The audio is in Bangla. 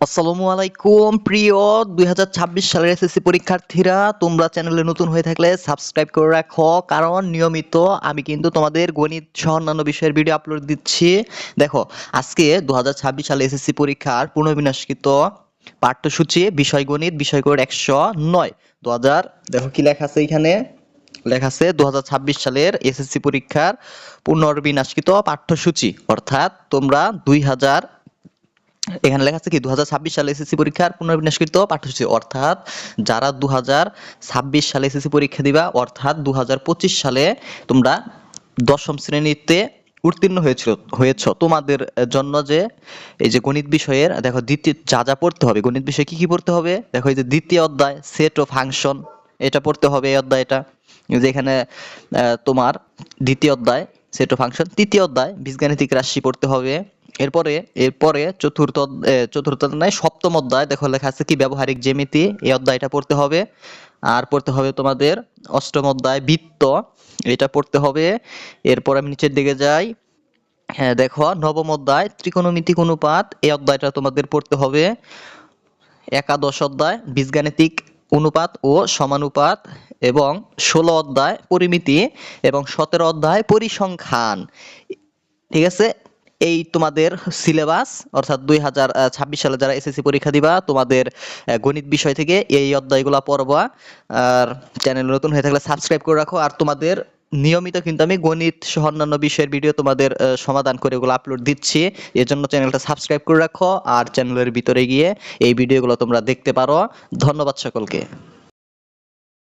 আসসালামু আলাইকুম, প্রিয় দুই হাজার ছাব্বিশ সালের এসএসসি পরীক্ষার্থীরা। তোমরা চ্যানেলে নতুন হয়ে থাকলে সাবস্ক্রাইব করে রাখো, কারণ নিয়মিত আমি কিন্তু তোমাদের গণিত সহ অন্যান্য বিষয়ের ভিডিও আপলোড দিচ্ছি। দেখো, আজকে দু হাজার ছাব্বিশ সালে এসএসসি পরীক্ষার পুনর্বিন্যাসকৃত পাঠ্যসূচি, বিষয় গণিত, বিষয় কোড একশো নয়। দু দেখো কি লেখা আছে এখানে লেখা আছে দু হাজার ছাব্বিশ সালের এসএসসি পরীক্ষার পুনর্বিন্যাসকৃত পাঠ্যসূচি। অর্থাৎ তোমরা দুই হাজার এখানে লেখা আছে কি দু হাজার ছাব্বিশ সালে এসএসসি পরীক্ষার পুনর্বিন্যাসকৃত পাঠ্যসূচি। অর্থাৎ যারা দু হাজার ছাব্বিশ সালে এসএসসি পরীক্ষা দিবা অর্থাৎ দু হাজার পঁচিশ সালে তোমরা দশম শ্রেণীতে উত্তীর্ণ হয়েছিল হয়েছ। তোমাদের জন্য যে এই যে গণিত বিষয়ের দেখো দ্বিতীয় যা যা পড়তে হবে গণিত বিষয়ে কি কি পড়তে হবে? দেখো এই যে দ্বিতীয় অধ্যায় সেট ও ফাংশন এটা পড়তে হবে এই অধ্যায়টা। এই যে এখানে আহ, তোমার দ্বিতীয় অধ্যায় সেট ও ফাংশন তৃতীয় অধ্যায় বীজগাণিতিক রাশি পড়তে হবে। এরপরে এরপরে চতুর্থ চতুর্থ নয় সপ্তম অধ্যায়, দেখো লেখা আছে কি ব্যবহারিক জ্যামিতি, এই অধ্যায়টা পড়তে হবে। আর পড়তে হবে তোমাদের অষ্টম অধ্যায়, বৃত্ত। এটা পড়তে হবে। এরপর আমি নিচের দিকে যাই। হ্যাঁ দেখো, নবম অধ্যায়, ত্রিকোণমিতিক অনুপাত, এই অধ্যায়টা তোমাদের পড়তে হবে। একাদশ অধ্যায়, বীজগাণিতিক অনুপাত ও সমানুপাত এবং ষোলো অধ্যায়, পরিমিতি এবং সতেরো অধ্যায়, পরিসংখ্যান। ঠিক আছে? এই তোমাদের সিলেবাস অর্থাৎ দুই হাজার ছাব্বিশ সালে যারা এসএসসি পরীক্ষা দিবা, তোমাদের গণিত বিষয় থেকে এই অধ্যায়গুলো পড়বা। আর চ্যানেল নতুন হয়ে থাকলে সাবস্ক্রাইব করে রাখো। আর তোমাদের নিয়মিত কিন্তু আমি গণিত সহ অন্যান্য বিষয়ের ভিডিও তোমাদের সমাধান করে ওগুলো আপলোড দিচ্ছি। এর জন্য চ্যানেলটা সাবস্ক্রাইব করে রাখো। আর চ্যানেলের ভিতরে গিয়ে এই ভিডিওগুলো তোমরা দেখতে পারো। ধন্যবাদ সকলকে।